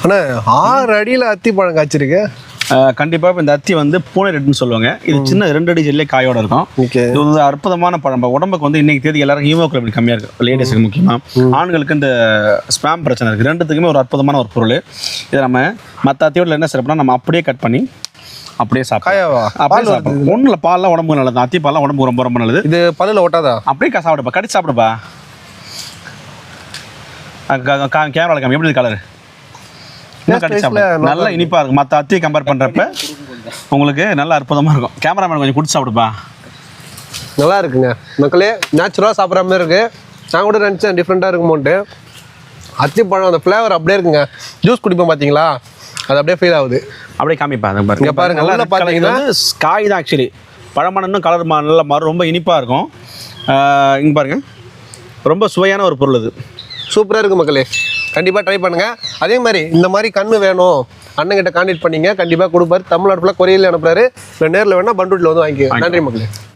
அண்ணா ஆறு அடியில் அத்தி பழம் காய்ச்சிருக்கு. கண்டிப்பாக இப்போ இந்த அத்தி வந்து பூனை ரெட்டுன்னு சொல்லுவாங்க. இது சின்ன ரெண்டு அடி ஜெல்லே காயோட இருக்கும். இது வந்து அற்புதமான பழம். உடம்புக்கு வந்து இன்னைக்கு தேதி எல்லாரும் ஹீமோகுளோபின் கம்மியாக இருக்கு. லேடிஸுக்கு முக்கியமாக ஆண்களுக்கு இந்த ஸ்பேம் பிரச்சனை இருக்குது ரெண்டுத்துக்குமே ஒரு அற்புதமான ஒரு பொருள். இதை நம்ம மற்ற அத்தியோட என்ன சிறப்புனா நம்ம அப்படியே கட் பண்ணி அப்படியே சாப்பிடலாம். காயாவா? அப்படியே சாப்பிடலாம். ஒன்றும் இல்லை பால்லாம் உடம்புக்கு நல்லது அத்தி பால்லாம் உடம்புக்கு ரொம்ப ரொம்ப நல்லது. இது பல்லுல ஒட்டாதா? அப்படியே சாப்பிடுப்பா. கடிச்சு சாப்பிடுப்பா. கேமராவில் காமி எப்படி கலர் நல்லா இனிப்பாக இருக்கும். மற்ற அத்தியை கம்பேர் பண்ணுறப்ப உங்களுக்கு நல்லா அற்புதமாக இருக்கும். கேமராமேன் கொஞ்சம் குடிச்சு சாப்பிடுப்பா. நல்லா இருக்குங்க. மக்களே நேச்சுரலாக சாப்பிட்ற மாதிரி இருக்கு. நான் கூட நினச்சேன் டிஃப்ரெண்ட்டாக இருக்குமோன்ட்டு. அத்திப்பழம் அந்த ஃப்ளேவர் அப்படியே இருக்குங்க. ஜூஸ் குடிப்போம் பார்த்தீங்களா அது அப்படியே ஃபீல் ஆகுது. அப்படியே காமிப்பா அந்த பாருங்க. பாருங்க, நல்லா வந்து காய் தான் ஆக்சுவலி பழமான இன்னும் கலர் நல்லா மாறும் ரொம்ப இனிப்பாக இருக்கும். இங்கே பாருங்க. ரொம்ப சுவையான ஒரு பொருள் இது. சூப்பராக இருக்குது மக்களே. கண்டிப்பாக ட்ரை பண்ணுங்கள் அதே மாதிரி இந்த மாதிரி கண்ணு வேணும் அண்ணன்கிட்ட கான்டாக்ட் பண்ணீங்க கண்டிப்பாக கொடுப்பாரு. தமிழ்நாடு ஃபுல்லாக கொரியரில் அனுப்புறாரு. இல்லை நேரில் வேணால் பண்டூட்டில் வந்து வாங்கிக்கோ நன்றி மக்களே.